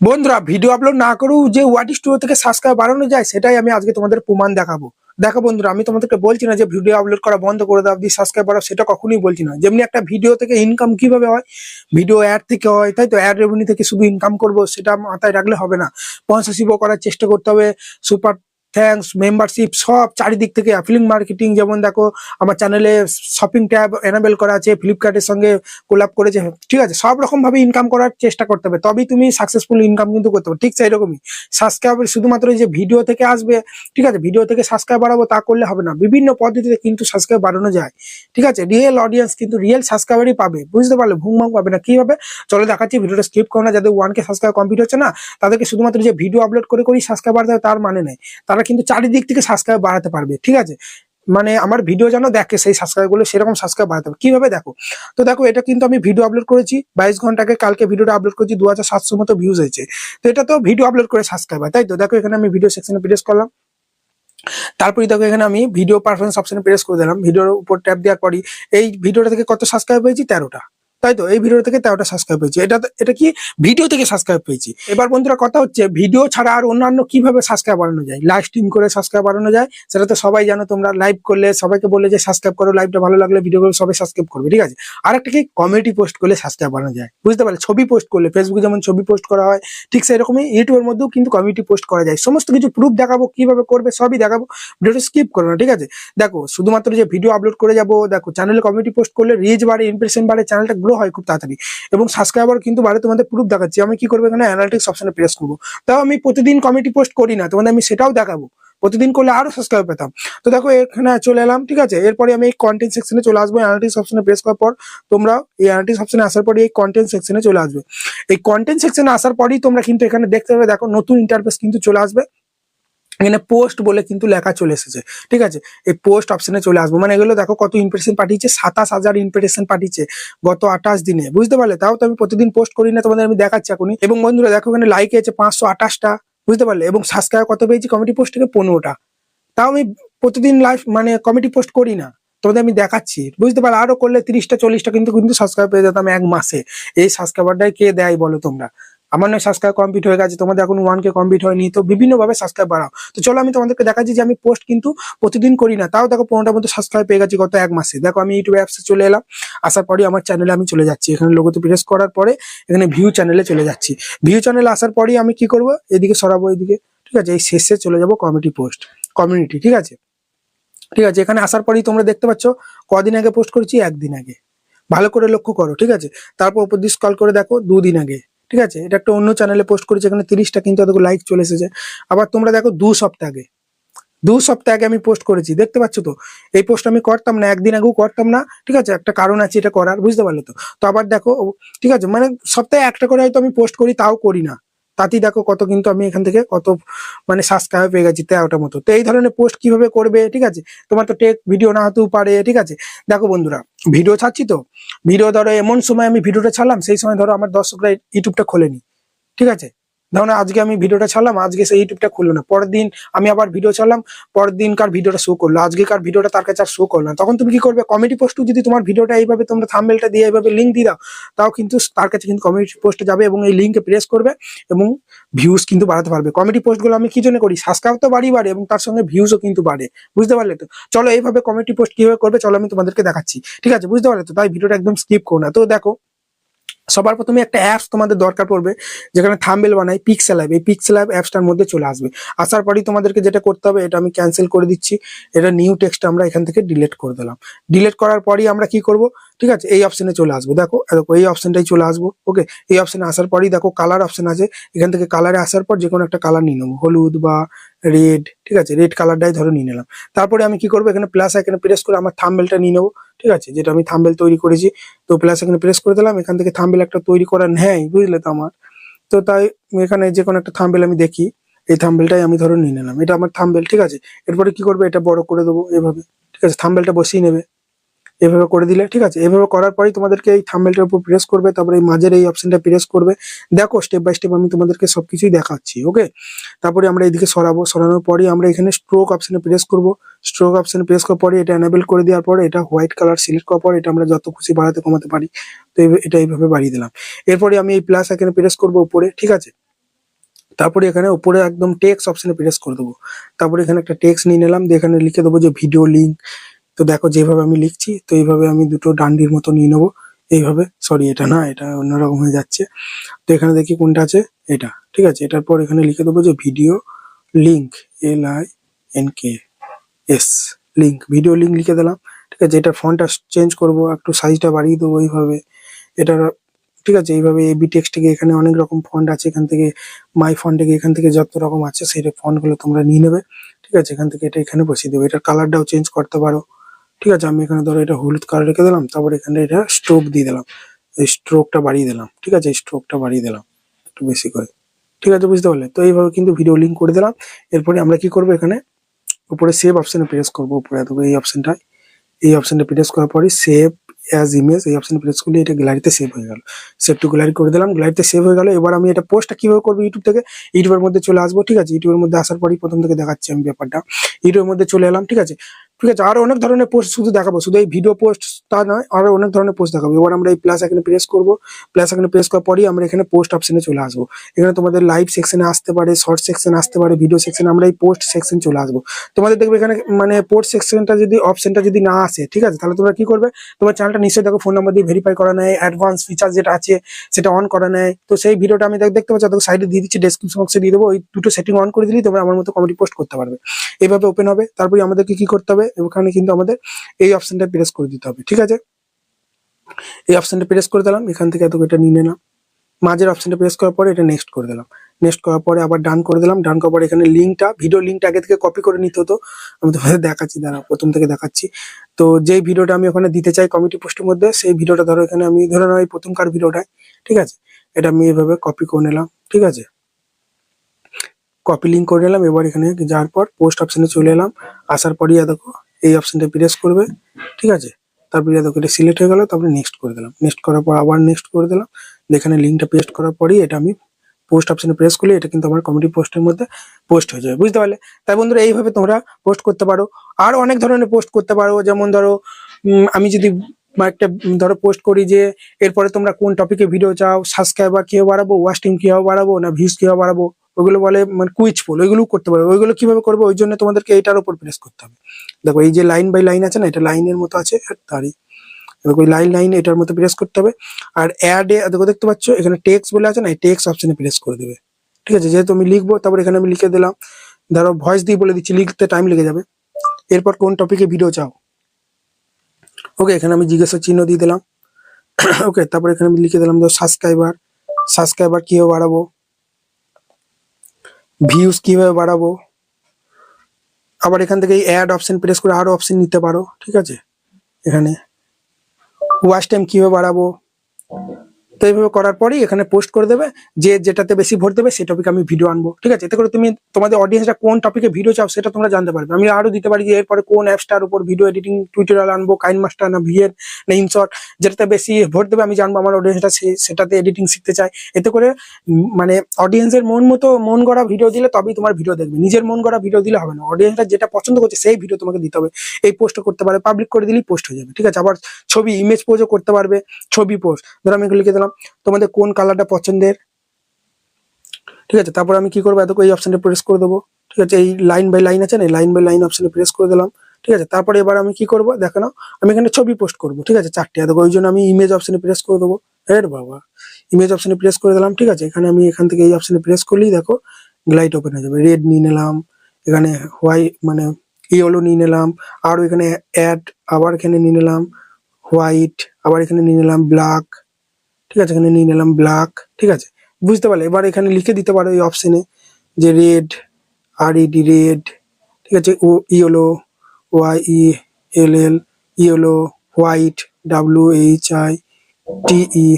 বন্ধুরা video upload না করেও যে ওয়াট স্টুডিও থেকে সাবস্ক্রাইব বাড়ানো যায়, সেটাই আমি আজকে তোমাদের প্রমাণ দেখাবো। দেখো বন্ধুরা, আমি তোমাদেরকে বলছি না যে ভিডিও আপলোড করা বন্ধ করে দাও দিয়ে সাবস্ক্রাইব বাড়াও, সেটা কখনোই বলছি না। যেমনি একটা ভিডিও থেকে ইনকাম কীভাবে হয়? ভিডিও অ্যাড থেকে হয়, তাই তো? অ্যাড রেভিনিউ থেকে শুধু ইনকাম করব, সেটা মাথায় রাখলে হবে না। স্পন্সরশিপও করার চেষ্টা করতে হবে সুপার থ্যাঙ্কস মেম্বারশিপ সব চারিদিক থেকে। অ্যাফিলিং মার্কেটিং যেমন দেখো, আমার চ্যানেলে শপিং ট্যাব এনাবেল করা আছে ফ্লিপকার্টের সঙ্গে কোলাপ করেছে, ঠিক আছে? সব রকম ভাবে ইনকাম করার চেষ্টা করতে হবে, তবেই তুমি সাকসেসফুল ইনকাম কিন্তু করতে পারবে ঠিক সেই রকমই। সাবস্ক্রাইব শুধুমাত্র যে ভিডিও থেকে আসবে, ঠিক আছে? ভিডিও থেকে সাবস্ক্রাইব বাড়াবো, তা করলে হবে না। বিভিন্ন পদ্ধতিতে কিন্তু সাবস্ক্রাইব বাড়ানো যায়, ঠিক আছে? রিয়েল অডিয়েন্স কিন্তু রিয়েল সাবস্ক্রাইবারই পাবে, বুঝতে পারলে? ঘুম ভাঙ পাবে না কীভাবে চলো দেখাচ্ছি ভিডিওটা স্কিপ করো না, যাদের ওয়ানকে সাবস্ক্রাইব কমপ্লিট হচ্ছে না, তাদেরকে শুধুমাত্র যে ভিডিও আপলোড করে করেই সাবস্ক্রাইব বাড়াতে হবে তার মানে নেই। তারা কিন্তু চারিদিক থেকে সাবস্ক্রাইব বাড়াতে পারবে, ঠিক আছে? মানে আমার ভিডিও যেন দেখে, সেই সাবস্ক্রাইবগুলো সেরকম সাবস্ক্রাইব বাড়াতে হবে কীভাবে দেখো? তো দেখো, এটা কিন্তু আমি ভিডিও আপলোড করেছি, বাইশ ঘন্টাকে কালকে ভিডিওটা আপলোড করেছি দু হাজার সাতশো মতো ভিউজ হয়েছে। তো এটা তো ভিডিও আপলোড করে সাবস্ক্রাইব হয় তাই তো? দেখো, এখানে আমি ভিডিও সেকশনে প্রেস করলাম। তারপরে দেখো, এখানে আমি ভিডিও পারফরমেন্স অপশনে প্রেস করে দিলাম। ভিডিওর উপর ট্যাপ দেওয়ার পরই, এই ভিডিওটা থেকে কত সাবস্ক্রাইব হয়েছি? তেরোটা। তাই তো এই ভিডিও থেকে তেরোটা সাবস্ক্রাইব পেয়েছি। এটা এটা কি? ভিডিও থেকে সাবস্ক্রাইব পেয়েছি। এবার বন্ধুরা কথা হচ্ছে ভিডিও ছাড়া আর অন্যান্য কীভাবে সাবস্ক্রাইব বাড়ানো যায়? লাইভ স্ট্রিম করে সাবস্ক্রাইব বাড়ানো যায়? সেটা তো সবাই জানো, তোমরা লাইভ করলে, সবাইকে বলে যে সাবস্ক্রাইব করো লাইভটা ভালো লাগলে ভিডিওগুলো সবাই সাবস্ক্রাইব করবে, ঠিক আছে? আর একটা কি? কমেডি পোস্ট করলে সাবস্ক্রাইব বাড়ানো যায়। বুঝতে পারলে? ছবি পোস্ট করলে ফেসবুকে যেমন ছবি পোস্ট করা হয়, ঠিক সেরকমই ইউটিউবের মধ্যেও কিন্তু কমিউনিটি পোস্ট করা যায়। সমস্ত কিছু প্রুফ দেখাবো, কীভাবে করবে সবই দেখাবো ভিডিওটা স্কিপ করো না, ঠিক আছে? দেখো, শুধুমাত্র যে ভিডিও আপলোড করে যাব, দেখো চ্যানেলে কমিউনিটি পোস্ট করলে রিচ বাড়ে ইমপ্রেশন বাড়ে চ্যানেলটা গ্রো হয় খুব তাড়াতাড়ি। এবং সাবস্ক্রাইবার কিন্তু বাড়ে তোমাদের প্রুফ দেখাচ্ছি। আমি কি করব এখানে অ্যানালিটিক্স অপশনে প্রেস করব। তাও আমি প্রতিদিন কমিটি পোস্ট করি না, তোমাদের আমি সেটাও দেখাবো। প্রতিদিন করলে আরও সাবস্ক্রাইব পেতাম। তো দেখো, এখানে চলে এলাম, ঠিক আছে? এরপরে আমি এই কন্টেন্ট সেকশনে চলে আসব। অ্যানালিটিক্স অপশনে প্রেস করার পর তোমরা এই অ্যানালিটিক্স অপশনে আসার পরে এই কন্টেন্ট সেকশনে চলে আসবে। এই কন্টেন্ট সেকশনে আসার পরেই তোমরা কিন্তু এখানে দেখতে পাবে, দেখো নতুন ইন্টারফেস কিন্তু চলে আসবে। এখানে পোস্ট বলে কিন্তু লেখা চলে এসেছে, ঠিক আছে? এই পোস্ট অপশনে চলে আসব। মানে এগুলো দেখো কত ইমপ্রেশন পাঠিয়েছে, সাতাশ হাজার ইমপ্রেশন পাঠিয়েছে গত আঠাশ দিনে, বুঝতে পারলে? তাও তো আমি প্রতিদিন পোস্ট করি না, তোমাদের আমি দেখাচ্ছি এখনই। এবং বন্ধুরা, দেখো এখানে লাইক আছে পাঁচশো আঠাশটা, বুঝতে পারলে? এবং সাবস্ক্রাইব কত পেয়েছি? কমিটি পোস্ট থেকে পনেরোটা। তাও আমি প্রতিদিন লাইভ মানে কমিটি পোস্ট করি না, তোমাদের আমি দেখাচ্ছি, বুঝতে পারলে? আরও করলে তিরিশটা, চল্লিশটা কিন্তু কিন্তু সাবস্ক্রাইব পেয়ে যেতাম এক মাসে। এই সাবস্ক্রাইবারটাই কে দেয় বলো তোমরা? আমার নয় সাবস্ক্রাইব কমপ্লিট হয়ে গেছে, তোমাদের এখন ওয়ান কে কমপ্লিট হয়নি, তো বিভিন্ন ভাবে সাবস্ক্রাইব বাড়াও। তো চলো আমি তোমাদেরকে দেখাচ্ছি যে আমি পোস্ট কিন্তু প্রতিদিন করি না। তাও দেখো পনেরোটার মধ্যে সাবস্ক্রাইব পেয়ে গেছি গত এক মাসে। দেখো আমি ইউটিউব অ্যাপসে চলে এলাম, আসার পরে আমার চ্যানেলে আমি চলে যাচ্ছি। এখানে লোগোতে প্রেস করার পরে এখানে ভিউ চ্যানেলে চলে যাচ্ছি। ভিউ চ্যানেলে আসার পরেই আমি কি করব? এদিকে সরাবো এদিকে, ঠিক আছে? এই শেষে চলে যাব কমিটি পোস্ট কমিউনিটি ঠিক আছে? ঠিক আছে, এখানে আসার পরেই তোমরা দেখতে পাচ্ছ, কদিন আগে পোস্ট করেছি? একদিন আগে। ভালো করে লক্ষ্য করো, ঠিক আছে? তারপর উপর দিয়ে স্কল করে দেখো, দুদিন আগে। ঠিক আছে? এটা একটা অন্য চ্যানেলে পোস্ট করেছি এখানে তিরিশটা কিন্তু এত লাইক চলে এসেছে। আবার তোমরা দেখো দু সপ্তাহ আগে, দু সপ্তাহ আগে আমি পোস্ট করেছি, দেখতে পাচ্ছ তো? এই পোস্ট আমি করতাম না, একদিন আগেও করতাম না, ঠিক আছে? একটা কারণ আছে এটা করার, বুঝতে পারলে তো? তো আবার দেখো, ঠিক আছে? মানে সপ্তাহে একটা করে হয়তো আমি পোস্ট করি, তাও করি না। তাতেই দেখো কত কিন্তু আমি এখান থেকে কত মানে সাবস্ক্রাইব পেয়ে গেছি তেরোটা মতো। তো এই ধরনের পোস্ট কীভাবে করবে, ঠিক আছে? তোমার তো টেক ভিডিও না হতেও পারে, ঠিক আছে? দেখো বন্ধুরা ভিডিও ছাড়ছি তো? ভিডিও ধরো এমন সময় আমি ভিডিওটা ছাড়লাম, সেই সময় ধরো আমার দর্শকরা ইউটিউবটা খোলেনি, ঠিক আছে? ধরো আজকে আমি ভিডিওটা ছাড়লাম, আজকে সেই ইউটিউবটা খুললো না। পরের দিন আমি আবার ভিডিও ছাড়লাম, পরের দিনকার ভিডিওটা শো করল। আজকে আজকেকার ভিডিওটা তার কাছে আর শো করল না। তখন তুমি কি করবে? কমেডি পোস্টও যদি তোমার ভিডিওটা এইভাবে তোমরা থাম্বেলটা দিয়ে এইভাবে লিঙ্ক দিয়ে দাও, তাও কিন্তু তার কাছে কিন্তু কমেডি পোস্টে যাবে এবং এই লিঙ্কে প্রেস করবে এবং ভিউজ কিন্তু বাড়াতে পারবে। কমেডি পোস্টগুলো আমি কি জন্য করি? সাবস্ক্রাইব তো বাড়ি বাড়ে এবং তার সঙ্গে ভিউজও কিন্তু বাড়ে। বুঝতে পারলে তো? চলো এইভাবে কমেডি পোস্ট কীভাবে করবে? চলো আমি তোমাদেরকে দেখাচ্ছি। ঠিক আছে? বুঝতে পারলে তো? তাই ভিডিওটা একদম স্কিপ করো না। তো দেখো সবার প্রথমে একটা অ্যাপস তোমাদের দরকার পড়বে, যেখানে থাম্বেল বানাই পিক্সেল অ্যাপ এই পিক্সেল অ্যাপ অ্যাপসটার মধ্যে চলে আসবে। আসার পরই তোমাদেরকে যেটা করতে হবে, এটা আমি ক্যান্সেল করে দিচ্ছি। এটা নিউ টেক্সট আমরা এখান থেকে ডিলিট করে দিলাম। ডিলিট করার পরই আমরা কি করব? ঠিক আছে? এই অপশনে চলে আসব। দেখো দেখো, এই অপশনটাই চলে আসব। ওকে এই অপশনে আসার পরেই দেখো কালার অপশন আছে। এখান থেকে কালারে আসার পর যে কোনো একটা কালার নিয়ে নেব। হলুদ বা রেড ঠিক আছে? রেড কালারটাই ধরো নিয়ে নিলাম। তারপরে আমি কি করব? এখানে প্লাস এখানে প্রেস করে আমার থাম্বেলটা নিয়ে নেব। ঠিক আছে? যেটা আমি থাম্বেল তৈরি করেছি। তো প্লাস এখানে প্রেস করে দিলাম। এখান থেকে থাম্বেল একটা তৈরি করা নেই, বুঝলে তো আমার? তো তাই এখানে যে কোনো একটা থাম্বেল আমি দেখি। এই থাম্বেলটাই আমি ধরো নিয়ে নিলাম। এটা আমার থাম্বেল ঠিক আছে? এরপরে কি করবে? এটা বড় করে দেবো এভাবে। ঠিক আছে? থাম্বেলটা বসিয়ে নেবে। এভাবে করে দিলে, ঠিক আছে? এভাবে করার পরেই তোমাদেরকে এই থাম্বেলটার উপর প্রেস করবে, তারপরে এই মাঝের এই অপশনটা প্রেস করবে। দেখো স্টেপ বাই স্টেপ আমি তোমাদেরকে সবকিছুই দেখাচ্ছি ওকে তারপরে আমরা এইদিকে সরাবো, সরানোর পরেই আমরা এখানে স্ট্রোক অপশনে প্রেস করব। স্ট্রোক অপশনে প্রেস করার পরে এটা এনেবল করে দেওয়ার পরে এটা হোয়াইট কালার সিলেক্ট করার পরে এটা আমরা যত খুশি বাড়াতে কমাতে পারি। তো এটা এইভাবে বাড়িয়ে দিলাম। এরপরে আমি এই প্লাস এখানে প্রেস করব উপরে, ঠিক আছে? তারপরে এখানে উপরে একদম টেক্স অপশনে প্রেস করে দেবো। তারপরে এখানে একটা টেক্স নিয়ে নিলাম, দিয়ে এখানে লিখে দেবো যে ভিডিও লিঙ্ক তো দেখো যেভাবে আমি লিখছি, তো এইভাবে আমি দুটো ডান্ডির মতো নিয়ে নেব। এইভাবে সরি এটা না, এটা অন্যরকম হয়ে যাচ্ছে। তো এখানে দেখি কোনটা আছে, এটা, ঠিক আছে? এটার পর এখানে লিখে দেবো যে video link L I N K S link video link লিখে দিলাম। ঠিক আছে, এটা ফন্টটা চেঞ্জ করব, একটু সাইজটা বাড়িয়ে দেবো এইভাবে। এটার, ঠিক আছে, এইভাবে এবি টেক্সট থেকে এখানে অনেক রকম ফন্ট আছে। এখান থেকে মাই ফন্ট থেকে এখান থেকে যত রকম আছে, সেই ফন্টগুলো তোমরা নিয়ে নেবে। ঠিক আছে, এখান থেকে এটা এখানে বসিয়ে দেবে। এটার কালারটাও চেঞ্জ করতে পারো। ঠিক আছে, আমি এখানে ধরো এটা হলুদ কালার রেখে দিলাম, তারপর এখানে এটা স্ট্রোক দিয়ে দিলাম। এই স্ট্রোকটা বাড়িয়ে দিলাম, ঠিক আছে স্ট্রোকটা বাড়িয়ে দিলাম, একটু বেশি করে। ঠিক আছে, বুঝতে পারলে? তো এইভাবে কিন্তু ভিডিও লিঙ্ক করে দিলাম। এরপরে আমরা কি করব এখানে? উপরে সেভ অপশনে প্রেস করব, উপরে এত এই অপশনটায় এই অপশনটা প্রেস করার পরে সেভ অ্যাজ ইমেজ এই অপশনে প্রেস করলে এটা গ্যালারিতে সেভ হয়ে গেল। সেভ টু গ্যালারি করে দিলাম গ্যালারিতে সেভ হয়ে গেল। এবার আমি এটা পোস্টটা কীভাবে করব ইউটিউব থেকে? ইউটিউবের মধ্যে চলে আসব, ঠিক আছে? ইউটিউবের মধ্যে আসার পরই প্রথম থেকে দেখাচ্ছি আমি ব্যাপারটা। ইউটিউবের মধ্যে চলে এলাম, ঠিক আছে? ঠিক আছে, আরও অনেক ধরনের পোস্ট শুধু দেখাবো, শুধু এই ভিডিও পোস্ট তা নয়, আরও অনেক ধরনের পোস্ট দেখাবো। এবার আমরা এই প্লাস এখানে প্রেস করব। প্লাস এখানে প্রেস করার পরই আমরা এখানে পোস্ট অপশনে চলে আসব। এখানে তোমাদের লাইভ সেকশনে আসতে পারে শর্ট সেকশন আসতে পারে ভিডিও সেকশন আমরা এই পোস্ট সেকশন চলে আসব। তোমাদের দেখবে এখানে মানে পোস্ট সেকশনটা যদি অপশনটা যদি না আসে, ঠিক আছে, তাহলে তোমরা কি করবে? তোমার চ্যানেলটা নিশ্চয়ই দেখো ফোন নাম্বার দিয়ে ভেরিফাই করা নেয় অ্যাডভান্স ফিচার যেটা আছে, সেটা অন করা নেয়। তো সেই ভিডিওটা আমি দেখ- দেখতে পাচ্ছি তোকে সাইডে দিয়ে দিচ্ছি ডেসক্রিপশন বক্সে দিয়ে দেবো। ওই দুটো সেটিং অন করে দিলেই তোমরা আমার মতো কমেডি পোস্ট করতে পারবে। এইভাবে ওপেন হবে। তারপরে আমাদেরকে কি করতে হবে? ওখানে কিন্তু আমাদের এই অপশনটা প্রেস করে দিতে হবে, ঠিক আছে? এই অপশনটা প্রেস করে দিলাম, এখান থেকে এত এটা নিয়ে নিলাম। মাঝের অপশনটা প্রেস করার পরে এটা নেক্সট করে দিলাম। নেক্সট করার পরে আবার ডান করে দিলাম। ডান করার পরে এখানে লিঙ্কটা ভিডিও লিঙ্কটা আগে থেকে কপি করে নিতে হতো। আমি তোমাদের দেখাচ্ছি দাঁড়া প্রথম থেকে দেখাচ্ছি। তো যেই ভিডিওটা আমি ওখানে দিতে চাই কমিটি পোস্টের মধ্যে, সেই ভিডিওটা ধরো এখানে আমি ধরে নাও এই প্রথমকার ভিডিওটাই ঠিক আছে? এটা আমি এভাবে কপি করে নিলাম, ঠিক আছে? কপি লিঙ্ক করে নিলাম, এবার এখানে যাওয়ার পর পোস্ট অপশনে চলে এলাম। আসার পরই দেখো এই অপশনটা প্রেস করবে, ঠিক আছে? তারপরে দেখো এটা সিলেক্ট হয়ে গেল, তারপরে নেক্সট করে দিলাম। নেক্সট করার পর আবার নেক্সট করে দিলাম। এখানে লিঙ্কটা পেস্ট করার পরই এটা আমি পোস্ট অপশনে প্রেস করলে এটা কিন্তু আমার কমেডি পোস্টের মধ্যে পোস্ট হয়ে যাবে, বুঝতে পারলে? তাই বন্ধুরা, এইভাবে তোমরা পোস্ট করতে পারো। আর অনেক ধরনের পোস্ট করতে পারো, যেমন ধরো আমি যদি একটা, ধরো পোস্ট করি যে, এরপরে তোমরা কোন টপিকে ভিডিও চাও সাবস্ক্রাইবার কীভাবে বাড়াবো ওয়াচ টিম কীভাবে বাড়াবো, না ভিউজ কীভাবে বাড়াবো ওগুলো বলে মানে কুইজ পোল ওইগুলো করতে পারবে। ওইগুলো কীভাবে করবে? ওই জন্য তোমাদেরকে এইটার উপর প্রেস করতে হবে। দেখো, এই যে লাইন বাই লাইন আছে না, এটা লাইনের মতো আছে, আর তারই। দেখো ওই লাইন লাইন এটার মতো প্রেস করতে হবে। আর অ্যাড দেখো, দেখতে পাচ্ছ, এখানে টেক্স বলে আছে না, এই টেক্স অপশনে প্রেস করে দেবে। ঠিক আছে? যেহেতু আমি লিখব, তারপর এখানে আমি লিখে দিলাম। ধরো ভয়েস দিয়ে বলে দিচ্ছি, লিখতে টাইম লেগে যাবে। এরপর কোন টপিকে ভিডিও চাও? ওকে এখানে আমি জিজ্ঞাসা চিহ্ন দিয়ে দিলাম। ওকে তারপর এখানে আমি লিখে দিলাম, ধরো সাবস্ক্রাইবার সাবস্ক্রাইবার কীভাবে বাড়াবো? ভিউজ কীভাবে বাড়াবো? আবার এখান থেকে অ্যাড অপশন প্রেস করে আরও অপশন নিতে পারো, ঠিক আছে? এখানে ওয়াচ টাইম কীভাবে বাড়াবো? তো এইভাবে করার পরেই এখানে পোস্ট করে দেবে। যে যেটাতে বেশি ভোট দেবে সেই টপিকে আমি ভিডিও আনব। ঠিক আছে? এতে করে তুমি তোমাদের অডিয়েন্সটা কোন টপিকে ভিডিও চাও, সেটা তোমরা জানতে পারবে। আমি আরও দিতে পারি যে এরপরে কোন অ্যাপসটার উপর ভিডিও এডিটিং টিউটোরিয়াল আনব কাইন মাস্টার না ভিএর না ইনশর্ট যেটাতে বেশি ভোট দেবে আমি জানব আমার অডিয়েন্সটা সেটাতে এডিটিং শিখতে চায়। এতে করে মানে অডিয়েন্সের মন মতো, মন গড়া ভিডিও দিলে তবেই তোমার ভিডিও দেখবে। নিজের মন গড়া ভিডিও দিলে হবে না। অডিয়েন্সটা যেটা পছন্দ করছে, সেই ভিডিও তোমাকে দিতে হবে। এই পোস্ট করতে পারে পাবলিক করে দিলেই পোস্ট হয়ে যাবে। ঠিক আছে? আবার ছবি ইমেজ পোস্টও করতে পারবে। ছবি পোস্ট ধরো আমি এগুলো লিখে তোমাদের কোন কালারটা পছন্দের? ঠিক আছে, তারপর আমি কি করব? এত এই অপশনে প্রেস করে দেবো। ঠিক আছে, এই লাইন বাই লাইন আছে না? লাইন বাই লাইন অপশনে প্রেস করে দিলাম। ঠিক আছে, তারপরে এবার আমি কি করব? দেখো না, আমি এখানে ছবি পোস্ট করব। ঠিক আছে, চারটে। দেখো, ওই জন্য আমি ইমেজ অপশনে প্রেস করে দেবো। হ্যাঁ বাবা ইমেজ অপশনে প্রেস করে দিলাম। ঠিক আছে, এখানে আমি এখান থেকে এই অপশনে প্রেস করলেই দেখো গ্লাইট ওপেন হয়ে যাবে। রেড নিয়ে নিলাম, এখানে হোয়াইট মানে ইয়েলো নিয়ে নিলাম, আরও এখানে অ্যাড আবার এখানে নিয়ে নিলাম হোয়াইট আবার এখানে নিয়ে নিলাম ব্ল্যাক ঠিক আছে? এখানে নিয়ে নিলাম ব্ল্যাক ঠিক আছে? বুঝতে পারলে? এবার এখানে লিখে দিতে পারো এই অপশানে যে রেড আর ইডি রেড ঠিক আছে? ও yellow Y E L L yellow white W H I T E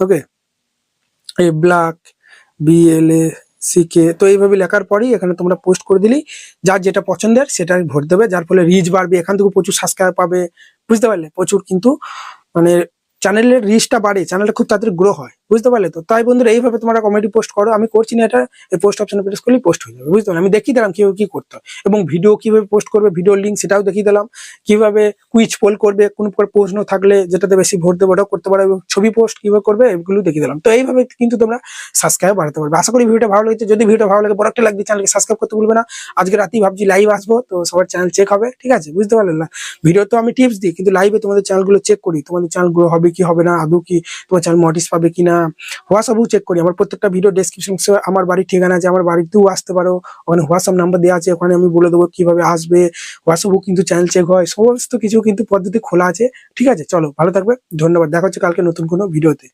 okay এই black B L A C K তো এইভাবে লেখার পরেই এখানে তোমরা পোস্ট করে দিলেই যার যেটা পছন্দের সেটা ভোট দেবে। যার ফলে রিচ বাড়বে, এখান থেকে প্রচুর সাবস্ক্রাইব পাবে। বুঝতে পারলে? প্রচুর কিন্তু মানে চ্যানেলের রিচটা বাড়ে চ্যানেলটা খুব তাড়াতাড়ি গ্রো হয়। বুঝতে পারলে তো? তাই বন্ধুরা, এইভাবে তোমরা কমেডি পোস্ট করো। আমি করছি না এটা পোস্ট অপশনে প্রেস করলেই পোস্ট হয়ে যাবে, বুঝতে পারলে? আমি দেখিয়ে দিলাম কীভাবে কি করতে হয়। এবং ভিডিও কীভাবে পোস্ট করবে ভিডিও লিঙ্ক সেটাও দেখিয়ে দিলাম। কীভাবে কুইজ পোল করবে, কোন প্রকার প্রশ্ন থাকলে যেটাতে বেশি ভোট দেবে ওটাও করতে পারো, এবং ছবি পোস্ট কীভাবে করবে, এগুলো দেখিয়ে দিলাম। তো এইভাবে কিন্তু তোমরা সাবস্ক্রাইব বাড়াতে পারবে। আশা করি ভিডিওটা ভালো লেগেছে। যদি ভিডিও ভালো লাগে, বড় একটা লাগবে চ্যানেলকে সাবস্ক্রাইব করতে ভুলবে না। আজকে রাতেই ভাবছি লাইভ আসব, তো সবার চ্যানেল চেক হবে, ঠিক আছে? বুঝতে পারলে না? ভিডিও তো আমি টিপস দিই, কিন্তু লাইভে তোমাদের চ্যানেলগুলো চেক করি। তোমাদের চ্যানেলগুলো হবে কি, হবে না, আদৌ কি তোমার চ্যানেল মটিস পাবে কি না হোয়াটসঅ্যাপও চেক করি। আমার প্রত্যেকটা ভিডিও ডিসক্রিপশন আমার বাড়ির ঠিকানা আছে, আমার বাড়িতেও আসতে পারো। ওখানে হোয়াটসঅ্যাপ নাম্বার দেওয়া আছে, ওখানে আমি বলে দেবো কীভাবে আসবে। হোয়াটসঅ্যাপও কিন্তু চ্যানেল চেক হয়। সমস্ত কিছু কিন্তু পদ্ধতি খোলা আছে। ঠিক আছে? চলো, ভালো থাকবে। ধন্যবাদ। দেখা হচ্ছে কালকে নতুন কোনো ভিডিওতে